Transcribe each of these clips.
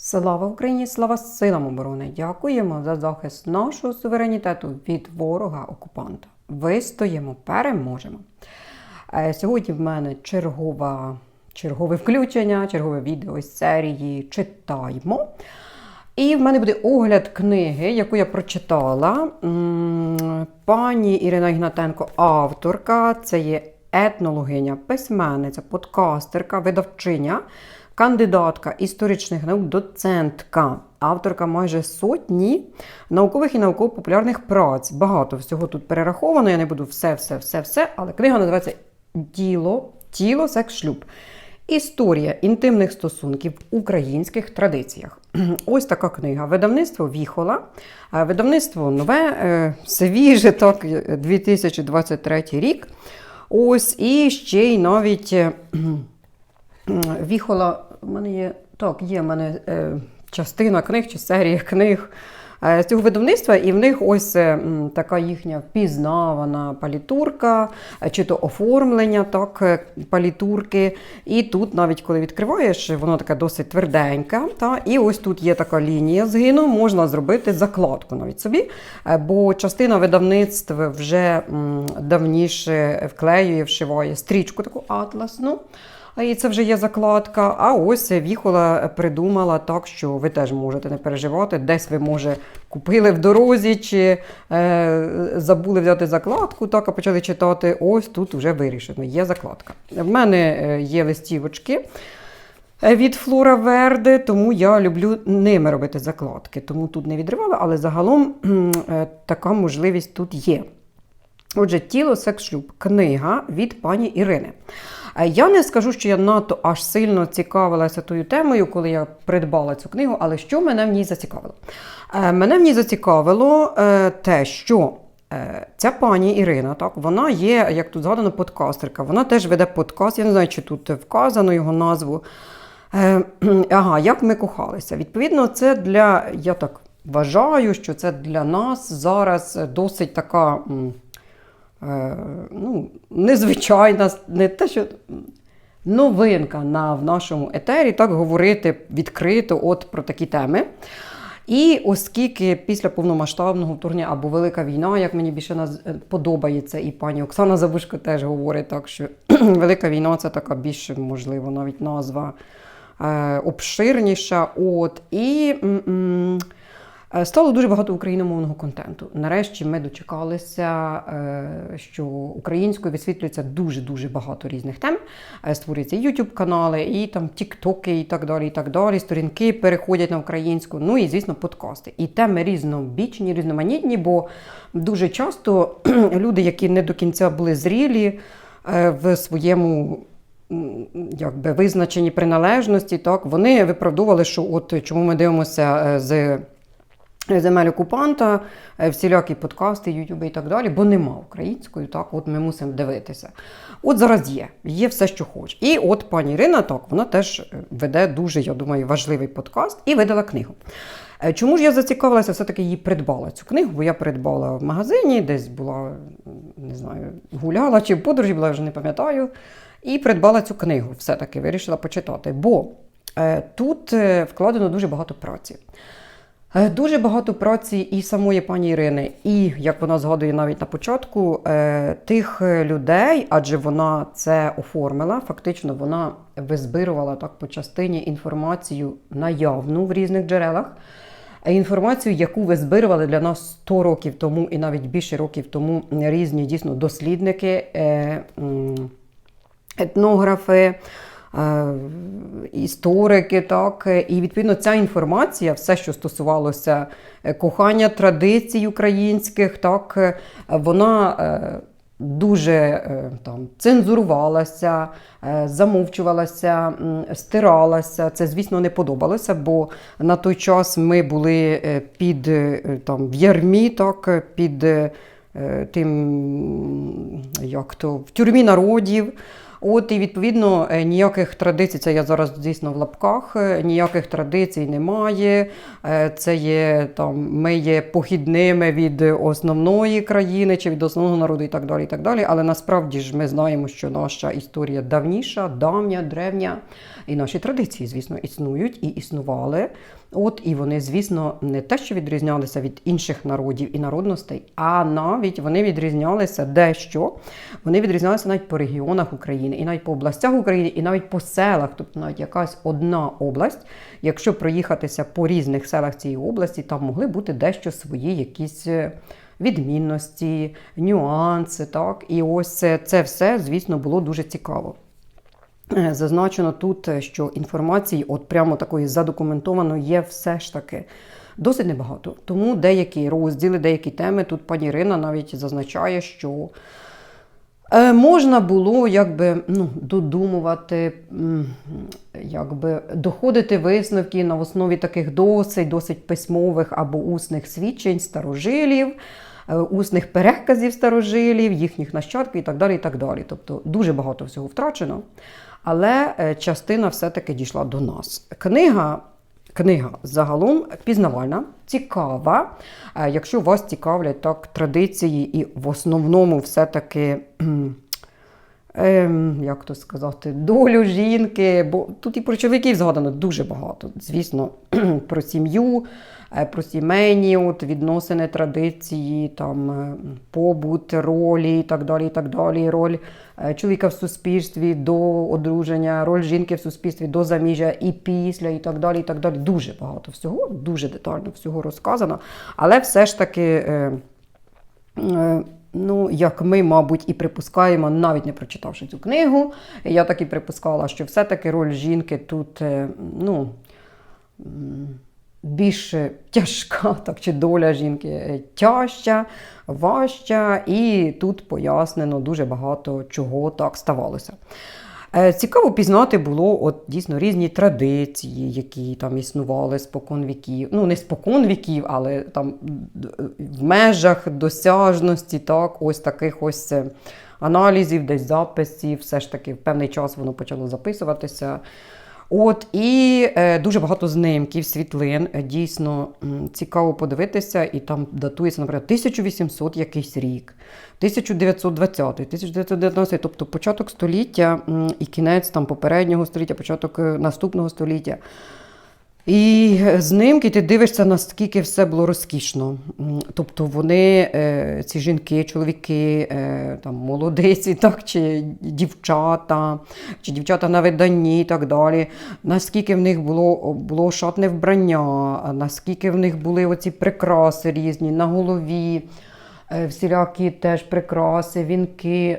Слава Україні! Слава силам оборони! Дякуємо за захист нашого суверенітету від ворога-окупанта. Вистоїмо, переможемо. Е, Сьогодні в мене чергова, чергове включення, чергове відео з серії Читаймо. І в мене буде огляд книги, яку я прочитала. Пані Ірина Ігнатенко, авторка, це є етнологиня, письменниця, подкастерка, видавчиня, кандидатка історичних наук, доцентка, авторка майже сотні наукових і науково-популярних праць. Багато всього тут перераховано. Я не буду все, все, все, все, але книга називається Діло, тіло, секс, шлюб. Історія інтимних стосунків в українських традиціях. Ось така книга. Видавництво Віхола. Е, Видавництво нове, е, свіже, так, е, 2023 рік. Ось і ще й навіть е, Віхола. У мене є так, є в мене е, частина книг чи серія книг е, з цього видавництва, і в них ось е, така їхня впізнавана палітурка, е, чи то оформлення так, палітурки. І тут, навіть коли відкриваєш, воно таке досить тверденьке. Та, і ось тут є така лінія згину, можна зробити закладку навіть собі, бо частина видавництв вже давніше вклеює, вшиває стрічку таку атласну. І це вже є закладка. А ось Віхола придумала так, що ви теж можете не переживати. Десь ви, може, купили в дорозі чи е, забули взяти закладку, так, а почали читати. Ось тут вже вирішено, є закладка. В мене е, є листівочки. е, Від Флора Верде, тому я люблю ними робити закладки. Тому тут не відривала, але загалом е, така можливість тут є. Отже, тіло, секс, шлюб. Книга від пані Ірини. Я не скажу, що я надто аж сильно цікавилася тою темою, коли я придбала цю книгу, але що мене в ній зацікавило? Е, Мене в ній зацікавило е, те, що е, ця пані Ірина, так, вона є, як тут згадано, подкастерка. Вона теж веде подкаст. Я не знаю, чи тут вказано його назву. Ага, як ми кохалися. Відповідно, це для, я так вважаю, що це для нас зараз досить така. М, е, ну, незвичайна, не те, що новинка на, в нашому етері, так говорити відкрито от про такі теми. І оскільки після повномасштабного вторгнення або Велика війна, як мені більше наз... подобається, і пані Оксана Забушко теж говорить так, що Велика війна це така більше, можливо, навіть назва е, обширніша. От, і м-м, Е, Стало дуже багато україномовного контенту. Нарешті ми дочекалися, е, що українською висвітлюється дуже-дуже багато різних тем. Е, Створюються YouTube канали, і там тіктоки, і так далі. і так далі. Сторінки переходять на українську. Ну і звісно, подкасти. І теми різнобічні, різноманітні, бо дуже часто люди, які не до кінця були зрілі е, в своєму якби визначенні приналежності, так вони виправдовували, що от чому ми дивимося е, з земель окупанта, е, всілякі подкасти, ютуби і так далі, бо нема української, так от ми мусимо дивитися. От зараз є, є все, що хоче. І от пані Ірина, так, вона теж е, веде дуже, я думаю, важливий подкаст і видала книгу. Е, Чому ж я зацікавилася, все-таки її придбала цю книгу, бо я придбала в магазині, десь була, не знаю, гуляла чи в подорожі була, вже не пам'ятаю. І придбала цю книгу, все-таки вирішила почитати. Бо е, тут вкладено дуже багато праці. Е, Дуже багато праці і самої пані Ірини, і як вона згадує навіть на початку, е, тих е, людей, адже вона це оформила. Фактично, вона визбирувала так по частині інформацію наявну в різних джерелах. Інформацію, яку визбирували для нас 100 років тому і навіть більше років тому різні дійсно дослідники, етнографи, історики, так. І відповідно ця інформація, все, що стосувалося е, кохання традицій українських, так, е, вона е, дуже е, там, цензурувалася, е, замовчувалася, стиралася. Це, звісно, не подобалося, бо на той час ми були е, під е, там, в ярмі, так, е, під. е, Тим, як то, в тюрмі народів, От і відповідно е, ніяких традицій, це я зараз дійсно в лапках, е, ніяких традицій немає. Е, Це є там, ми є похідними від основної країни чи від основного народу і так далі. І так далі. Але насправді ж ми знаємо, що наша історія давніша, давня, древня, і наші традиції, звісно, існують і існували. От і вони, звісно, не те, що відрізнялися від інших народів і народностей, а навіть вони відрізнялися дещо. Вони відрізнялися навіть по регіонах України, і навіть по областях України, і навіть по селах. Тобто навіть якась одна область, якщо проїхатися по різних селах цієї області, там могли бути дещо свої якісь. е, Відмінності, нюанси, так і ось це, це все, звісно, було дуже цікаво. Е, Зазначено тут, е, що інформації, от прямо такої задокументованої, є все ж таки досить небагато. Тому деякі розділи, деякі теми тут пані Ірина навіть зазначає, що е, можна було якби ну, додумувати, якби доходити висновки на основі таких досить, досить письмових або усних свідчень старожилів. Усних переказів старожилів, їхніх нащадків і так далі. і так далі. Тобто дуже багато всього втрачено. Але е, частина все-таки дійшла до нас. Книга, книга загалом пізнавальна, цікава. Е, Якщо вас цікавлять так традиції, і в основному все-таки. Ем, як то сказати, долю жінки, бо тут і про чоловіків згадано дуже багато. Звісно, про сім'ю, е, про сімейні от, відносини, традиції, там, е, побут, ролі і так далі. і так далі. Роль е, чоловіка в суспільстві до одруження, роль жінки в суспільстві до заміжжя і після, і так далі. і так далі. Дуже багато всього, дуже детально всього розказано. Але все ж таки. е, Е, Ну, як ми, мабуть, і припускаємо, навіть не прочитавши цю книгу, я так і припускала, що все-таки роль жінки тут е, ну, більш тяжка, так, чи доля жінки е, тяжча, важча, і тут пояснено дуже багато чого так ставалося. Е, Цікаво пізнати було от дійсно різні традиції, які там існували спокон віків. Ну, не спокон віків, але там в межах досяжності, так, ось таких ось е, аналізів, десь записів. Все ж таки в певний час воно почало записуватися. От і е, дуже багато знимків, світлин. Е, Дійсно цікаво подивитися, і там датується, наприклад, 1800 якийсь рік, 1920, 1919, тобто початок століття і кінець там попереднього століття, початок е, наступного століття. І знимки ти дивишся, наскільки все було розкішно. Тобто вони, е, ці жінки, чоловіки, е, там, молодиці, так, чи дівчата, чи дівчата на виданні і так далі. Наскільки в них було, було шатне вбрання, наскільки в них були оці прикраси різні на голові, е, всілякі теж прикраси, вінки.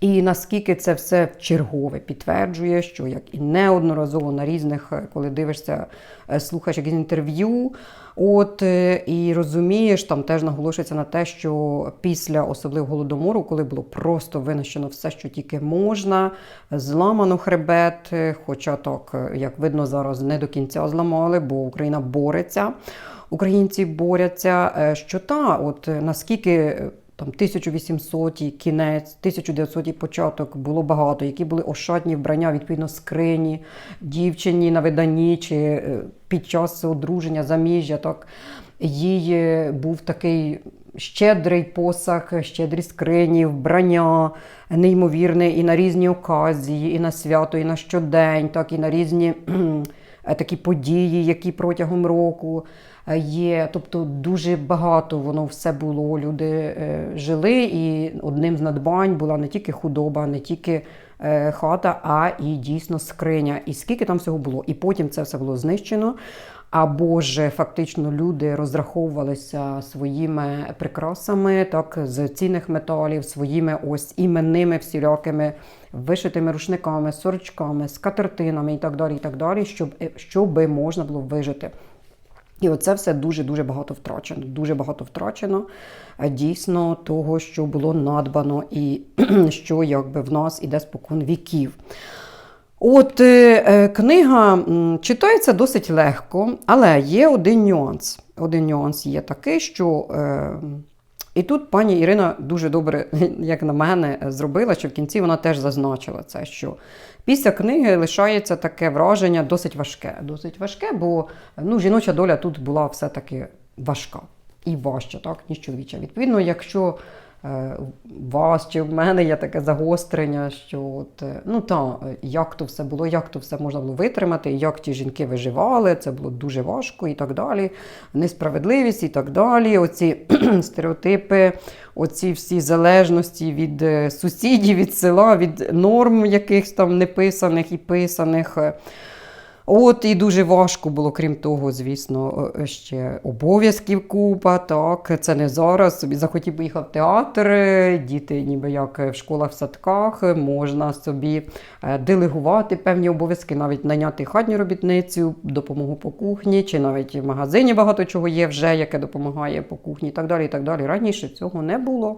І наскільки це все чергове підтверджує, що як і неодноразово на різних, е, коли дивишся, е, слухаєш якісь інтерв'ю, от е, і розумієш, там теж наголошується на те, що після особливо голодомору, коли було просто винищено все, що тільки можна, зламано хребет, хоча так, як видно, зараз не до кінця зламали, бо Україна бореться. Українці борються, е, що та, от наскільки там 1800 кінець, 1900 початок було багато, які були ошатні вбрання, відповідно, скрині, дівчині на виданні чи е, під час одруження, заміжжя. Так їй е, був такий щедрий посаг, щедрі скрині, вбрання неймовірне і на різні оказії, і на свято, і на щодень, так і на різні такі події, які протягом року е, є. Тобто дуже багато воно все було. Люди е, жили, і одним з надбань була не тільки худоба, не тільки е, хата, а і дійсно скриня. І скільки там всього було. І потім це все було знищено. Або ж фактично люди розраховувалися своїми прикрасами, так з цінних металів, своїми ось іменними всілякими вишитими рушниками, сорочками, скатертинами і так далі, і так далі, щоб, щоб можна було вижити. І оце все дуже-дуже багато втрачено. Дуже багато втрачено е, дійсно того, що було надбано, і що якби в нас іде спокон віків. От е, е, книга читається досить легко, але є один нюанс. Один нюанс є такий, що е, І тут пані Ірина дуже добре, як на мене, зробила, що в кінці вона теж зазначила це, що після книги лишається таке враження досить важке. Досить важке, бо ну, жіноча доля тут була все-таки важка і важча, так, ніж чоловіча. Відповідно, якщо вас чи в мене є таке загострення, що от, е, ну та, е, як то все було, як то все можна було витримати, як ті жінки виживали, це було дуже важко і так далі. Несправедливість і так далі. Оці стереотипи, оці всі залежності від е, сусідів, від села, від норм якихось там неписаних і писаних. От і дуже важко було, крім того, звісно, е, ще обов'язків купа. Так, це не зараз. Собі захотів поїхав в театр, діти, ніби як в школах, в садках, можна собі е, делегувати певні обов'язки, навіть наняти хатню робітницю, допомогу по кухні, чи навіть в магазині багато чого є вже, яке допомагає по кухні, і так далі. і так далі. Раніше цього не було.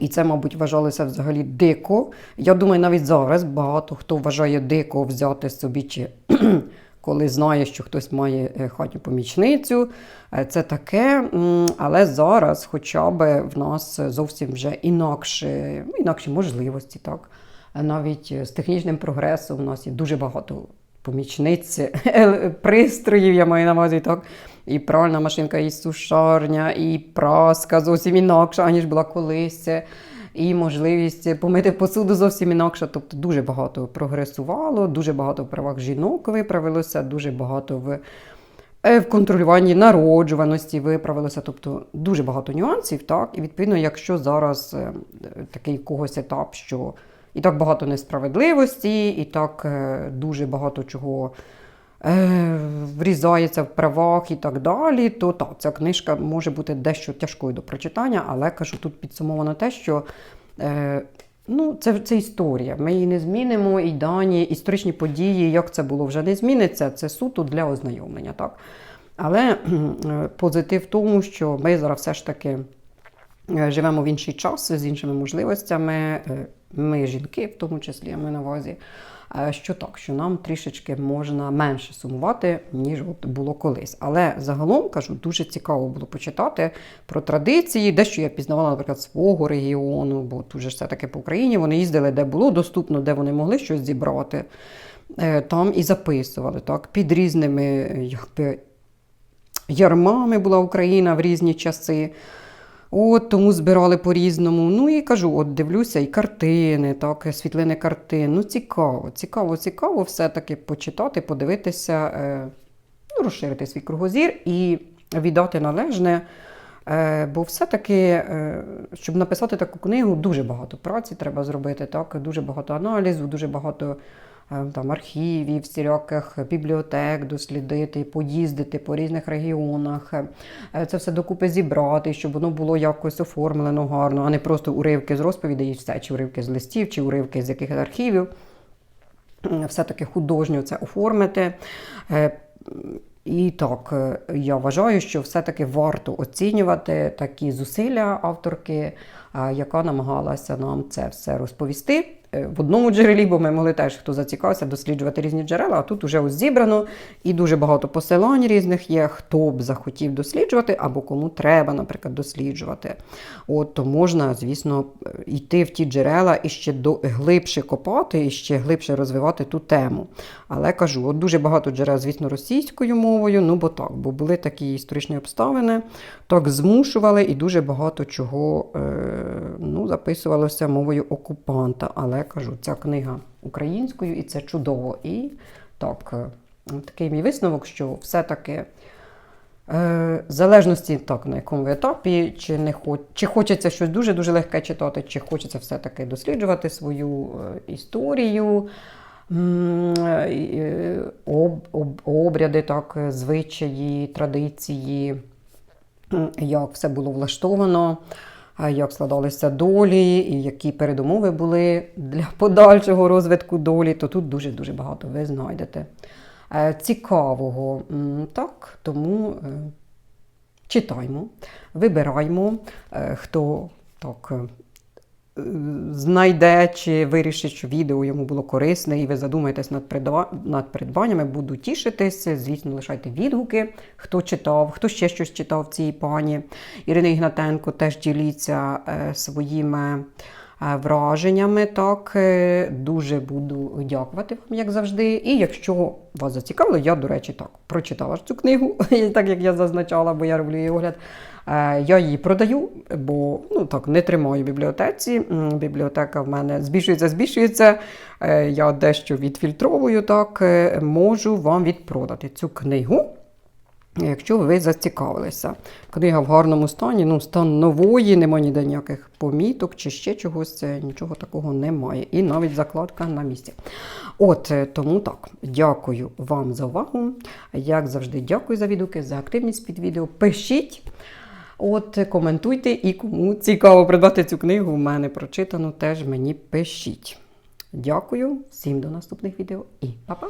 І це, мабуть, вважалося взагалі дико. Я думаю, навіть зараз багато хто вважає дико взяти собі, чи коли знає, що хтось має е, хатню помічницю. Е, Це таке. Але зараз хоча б в нас зовсім вже інакше, інакші можливості. Так? Е, Навіть з технічним прогресом у нас є дуже багато помічниць, е, пристроїв, я маю на увазі, так? І пральна машинка, і сушарня, і праска зовсім інакша, аніж була колись. І можливість помити посуду зовсім інакша. Тобто дуже багато прогресувало, дуже багато в правах жінок виправилося, дуже багато в, е, в контролюванні народжуваності виправилося. Тобто дуже багато нюансів. Так? І відповідно, якщо зараз е, такий когось етап, що і так багато несправедливості, і так е, дуже багато чого е, врізається в правах і так далі, то так, ця книжка може бути дещо тяжкою до прочитання, але кажу, тут підсумовано те, що е, ну, це, це історія. Ми її не змінимо, і дані, історичні події, як це було, вже не зміниться. Це суто для ознайомлення. Так? Але е, позитив в тому, що ми зараз все ж таки е, живемо в інший час з іншими можливостями. Е, Ми жінки, в тому числі, маю на увазі, що так, що нам трішечки можна менше сумувати, ніж от було колись. Але загалом кажу, дуже цікаво було почитати про традиції, дещо я пізнавала, наприклад, свого регіону, бо тут же все-таки по Україні вони їздили, де було доступно, де вони могли щось зібрати. Е, Там і записували так, під різними е, якби, ярмами була Україна в різні часи. От тому збирали по-різному. Ну і кажу, от дивлюся, і картини, так, світлини картин. Ну, цікаво, цікаво, цікаво все-таки почитати, подивитися, е, ну, розширити свій кругозір і віддати належне. Е, бо все-таки, е, щоб написати таку книгу, дуже багато праці треба зробити, так? дуже багато аналізу, дуже багато там, архівів, всіляких бібліотек дослідити, поїздити по різних регіонах, е, це все докупи зібрати, щоб воно було якось оформлено гарно, а не просто уривки з розповідей і все, чи уривки з листів, чи уривки з якихось архівів. Все-таки художньо це оформити. Е, І так, е, я вважаю, що все-таки варто оцінювати такі зусилля авторки, яка намагалася нам це все розповісти е, в одному джерелі, бо ми могли теж, хто зацікавився, досліджувати різні джерела, а тут вже ось зібрано і дуже багато посилань різних є, хто б захотів досліджувати, або кому треба, наприклад, досліджувати. От, то можна, звісно, йти в ті джерела і ще до, глибше копати, і ще глибше розвивати ту тему. Але кажу, от дуже багато джерел, звісно, російською мовою, ну бо так, бо були такі історичні обставини, так змушували, і дуже багато чого е, ну, записувалося мовою окупанта. Але кажу, ця книга українською, і це чудово. І так, е, такий мій висновок, що все-таки. Е, в залежності так, на якому етапі, чи не хоч, чи хочеться щось дуже-дуже легке читати, чи хочеться все-таки досліджувати свою е, історію, об, об, обряди, так, звичаї, традиції, як все було влаштовано, як складалися долі, і які передумови були для подальшого розвитку долі, то тут дуже-дуже багато ви знайдете е, цікавого. Так, тому е, читаймо, вибираймо, е, хто так. Знайде чи вирішить, що відео йому було корисне, і ви задумаєтесь над, над придбаннями, буду тішитись. Звісно, лишайте відгуки, хто читав, хто ще щось читав цій пані. Ірина Ігнатенко теж діліться е, своїми е, враженнями. Так, Е, дуже буду дякувати вам, як завжди. І якщо вас зацікавило, я, до речі, так прочитала ж цю книгу, так як я зазначала, бо я роблю її огляд. Е, Я її продаю, бо ну так не тримаю в бібліотеці. Бібліотека в мене збільшується, збільшується. Е, Я дещо відфільтровую, так е, можу вам відпродати цю книгу. Якщо ви зацікавилися, книга в гарному стані, ну стан нової, нема ніде ніяких поміток чи ще чогось, нічого такого немає. І навіть закладка на місці. От тому так, дякую вам за увагу. Як завжди, дякую за відгуки, за активність під відео. Пишіть, от коментуйте і кому цікаво придбати цю книгу, в мене прочитано, теж мені пишіть. Дякую, всім до наступних відео і па-па!